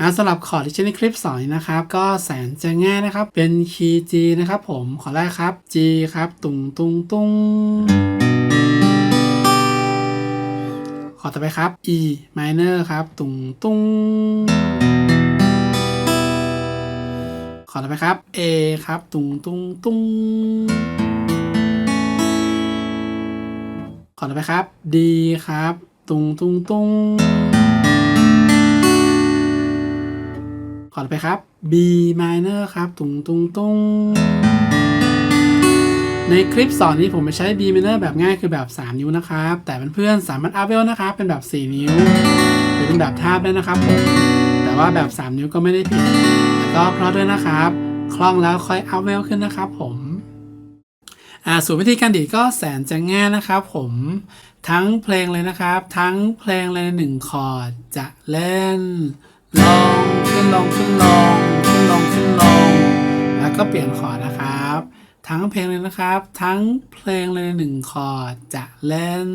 อ่าสำหรับคอร์ดที่ใช้ในคลิปสอนนี้นะครับ ก็แสนจะง่ายนะครับ เป็นคีย์ G นะครับผมขอแรกครับ G ครับตุงตุงตุงขอต่อไปครับ E minor ครับ ตุงตุงขอต่อไปครับ A ครับ ตุงตุงตุงขอต่อไปครับ D ครับ ตุงตุงตุง ออร์ดไปครับ B minor ครับตุงตุงตุงในคลิปสอนนี้ผมไปใช้ B minor แบบง่ายคือแบบ 3 นิ้วนะครับ แต่เพื่อนๆสามารถอัพเวลนะครับ เป็นแบบ 4 นิ้ว หรือเป็นแบบทาบได้นะครับผมแต่ว่าแบบ 3 นิ้วก็ไม่ได้ผิดแต่ก็เพราะด้วยนะครับ คล่องแล้วค่อยอัพเวลขึ้นนะครับผมอ่าส่วนวิธีการดีดก็แสนจะง่ายนะครับผมทั้งเพลงเลยนะครับ ทั้งเพลงเลยหนึ่งคอร์ดจะเล่น ลองขึ้นลงขึ้นลงขึ้นลงขึ้นลง แล้วก็เปลี่ยนคอร์ดนะครับ ทั้งเพลงเลยนะครับ ทั้งเพลงเลยหนึ่งคอร์ดจะเล่น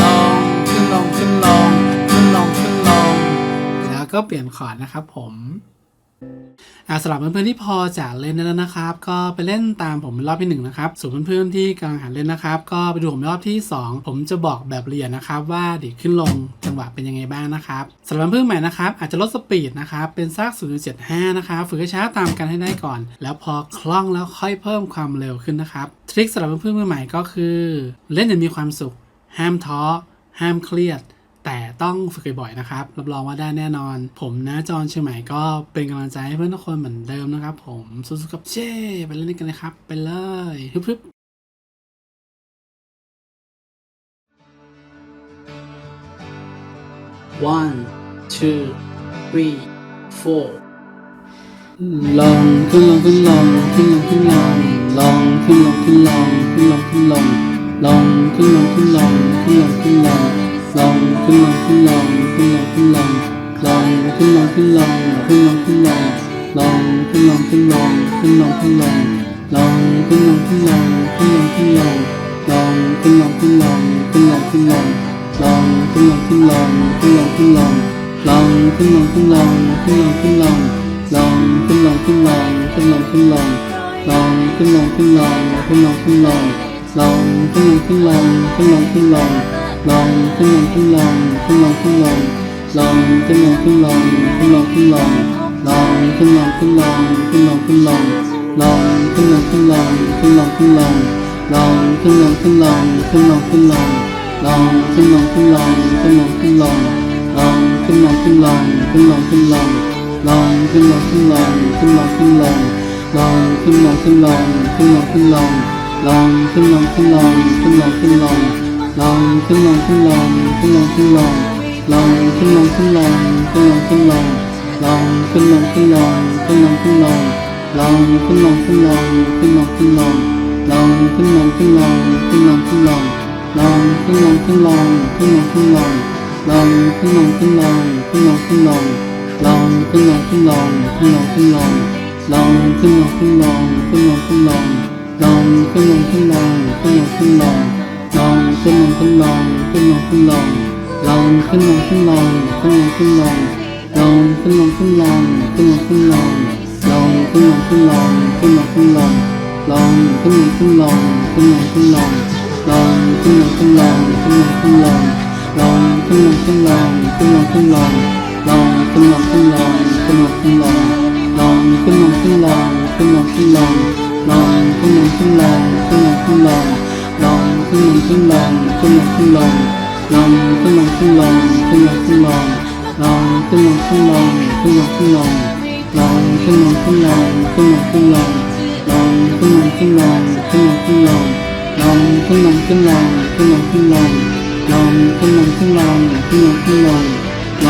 ลองขึ้นลงขึ้นลงขึ้นลงขึ้นลง แล้วก็เปลี่ยนคอร์ดนะครับผม อาสำหรับเพื่อนๆที่พอจะเล่นได้แล้วนะครับ ก็ไปเล่นตามผมรอบที่หนึ่งนะครับส่วนเพื่อนๆที่กำลังหัดเล่นนะครับ ก็ไปดูผมรอบที่สองผมจะบอกแบบละเอียดนะครับ ว่าดีขึ้นลงจังหวะเป็นยังไงบ้างนะครับสำหรับเพื่อนๆใหม่นะครับอาจจะลดสปีดนะครับเป็นสัก0.75 นะครับฝึกช้าตามกันให้ได้ก่อน แล้วพอคล่องแล้วค่อยเพิ่มความเร็วขึ้นนะครับทริคสำหรับเพื่อนๆมือใหม่ก็คือ เล่นอย่างมีความสุข ห้ามท้อ ห้ามเครียด แต่ต้องฝึกบ่อยๆนะครับ รับรองว่าได้แน่นอน ผมนะจอห์นเชียงใหม่ก็เป็นกำลังใจให้เพื่อนทุกคนเหมือนเดิมนะครับ ผมสู้ๆกับเช่ไปเล่นกันเลยครับ ไปเลยฮึบๆ one two three four ลองขึ้นลงขึ้นลงขึ้นลงขึ้นลงลองขึ้นลงขึ้นลงขึ้นลงขึ้นลงลองขึ้นลงขึ้นลงขึ้นลงขึ้นลง ลองขึ้นลงขึ้นลงขึ้นลงขึ้นลงลองขึ้นลงขึ้นลงขึ้นลงขึ้นลงลองขึ้นลงขึ้นลงขึ้นลงขึ้นลงลองขึ้นลงขึ้นลงขึ้นลงขึ้นลงลองขึ้นลงขึ้นลงขึ้นลงขึ้นลงลองขึ้นลงขึ้นลงขึ้นลงขึ้นลงลองขึ้นลงขึ้นลงขึ้นลงขึ้นลง ลองขึ้นลงขึ้นลงขึ้นลงขึ้นลงลองขึ้นลงขึ้นลงขึ้นลงขึ้นลงลองขึ้นลงขึ้นลงขึ้นลงขึ้นลงลองขึ้นลง lồng phun lồng phun lồng phun lồng phun lồng lồng phun lồng phun lồng phun lồng phun lồng lồng phun lồng phun lồng phun lồng phun lồng lồng phun lồng phun lồng phun lồng phun lồng lồng phun lồng phun lồng phun lồng phun lồng lồng phun lồng phun lồng phun lồng phun lồng lồng phun lồng phun lồng phun lồng phun lồng lồng phun lồng phun lồng phun lồng phun lồng lồng phun lồng phun lồng phun lồng phun lồng lồng phun lồng phun lồng phun lồng phun lồng ลงขึ้นลงขึ้นลงขึ้นลงลองขึ้นลงขึ้นลงขึ้นลงขึ้นลง ลองขึ้นลงขึ้นลงขึ้นลงขึ้นลงลองขึ้นลงขึ้นลงขึ้นลงขึ้นลงลองขึ้นลงขึ้นลงขึ้นลงขึ้นลงลองขึ้นลงขึ้นลงขึ้นลงขึ้นลงลองขึ้นลงขึ้นลงขึ้นลงขึ้นลงลองขึ้นลงขึ้นลงขึ้นลงขึ้นลงลองขึ้นลงขึ้นลงขึ้นลงขึ้นลงลองขึ้นลงขึ้นลงขึ้นลงขึ้นลงลองขึ้นลงขึ้นลงขึ้นลงขึ้นลง ลองขึ้นลงขึ้นลงขึ้นลงขึ้นลง ลองขึ้นลงขึ้นลงขึ้นลงขึ้นลงลองขึ้นลงขึ้นลงขึ้นลงขึ้นลงลองขึ้นลงขึ้นลงขึ้นลงขึ้นลงลองขึ้นลงขึ้นลงขึ้นลงขึ้นลงลองขึ้นลงขึ้นลงขึ้นลงขึ้นลงลองขึ้นลงขึ้นลงขึ้นลงขึ้นลงลองขึ้นลงขึ้นลงขึ้นลงขึ้นลงลองขึ้นลงขึ้นลงขึ้นลงขึ้นลงลองขึ้นลงขึ้นลงขึ้นลงขึ้นลง lồng chân lồng chân lòng chân lồng lồng chân lồng chân lòng chân lòng chân lồng lồng chân lồng chân lòng chân lòng chân lồng lồng chân lồng chân lòng chân lòng chân lồng lồng chân lồng chân lòng chân lòng chân lồng lồng chân lồng chân lòng chân lòng chân lồng lồng chân lồng chân lồng chân lồng chân lồng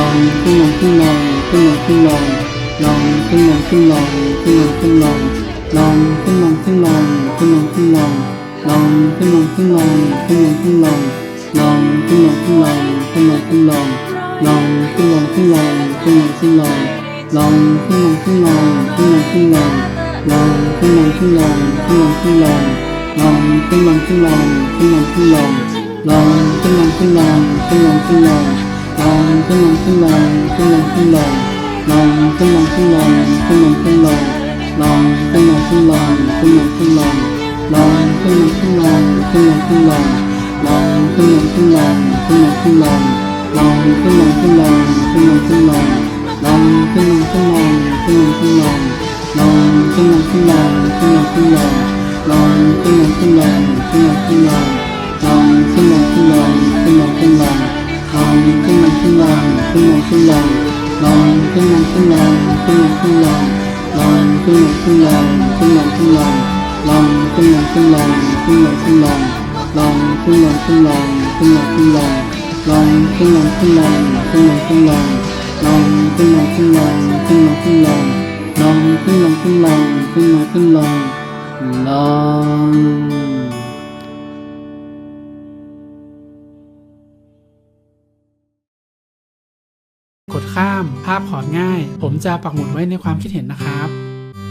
lồng chân lồng chân lồng chân lồng chân lồng lồng chân lồng chân lồng chân lồng chân lồng lồng chân lồng chân lồng chân lồng chân lồng lồng kim lồng kim lồng kim lồng kim lồng lòng kim lòng kim lòng kim lòng kim lòng lồng kim lồng kim lồng kim lồng kim lồng lòng kim lòng kim lòng kim lòng kim lòng lồng kim lồng kim lồng kim lồng kim lồng lòng kim lòng kim lòng kim lòng kim lòng lồng kim lồng kim lồng kim lồng kim lồng lồng kim lồng kim lồng kim lồng kim lồng lồng kim lồng kim lồng kim lồng kim lồng lồng kim lồng kim lồng kim lồng kim lồng ลงขึ้นลงขึ้นลงลองขึ้นลงขึ้นลงขึ้นลงขึ้นลง ลองขึ้นลงขึ้นลงขึ้นลงขึ้นลงลองขึ้นลงขึ้นลงขึ้นลงขึ้นลงลองขึ้นลงขึ้นลงขึ้นลงขึ้นลงลองขึ้นลงขึ้นลงขึ้นลงขึ้นลงลองขึ้นลงขึ้นลงขึ้นลงขึ้นลงลองขึ้นลงขึ้นลงขึ้นลงขึ้นลงลองขึ้นลงขึ้นลงขึ้นลงขึ้นลงลองขึ้นลงขึ้นลงขึ้นลงขึ้นลงลองขึ้นลงขึ้นลงขึ้นลงขึ้นลง ลองขึ้นลงขึ้นลองขึ้นลงขึ้นลองลองขึ้นลงขึ้นลองขึ้นลงขึ้นลองลองขึ้นลงขึ้นลองขึ้นลงขึ้นลองลองขึ้นลงขึ้นลงขึ้นลงขึ้นลงลองขึ้นลงขึ้นลงขึ้นลงขึ้นลงลองกดข้าม ภาพขอดง่าย ผมจะปักหมุดไว้ในความคิดเห็นนะครับ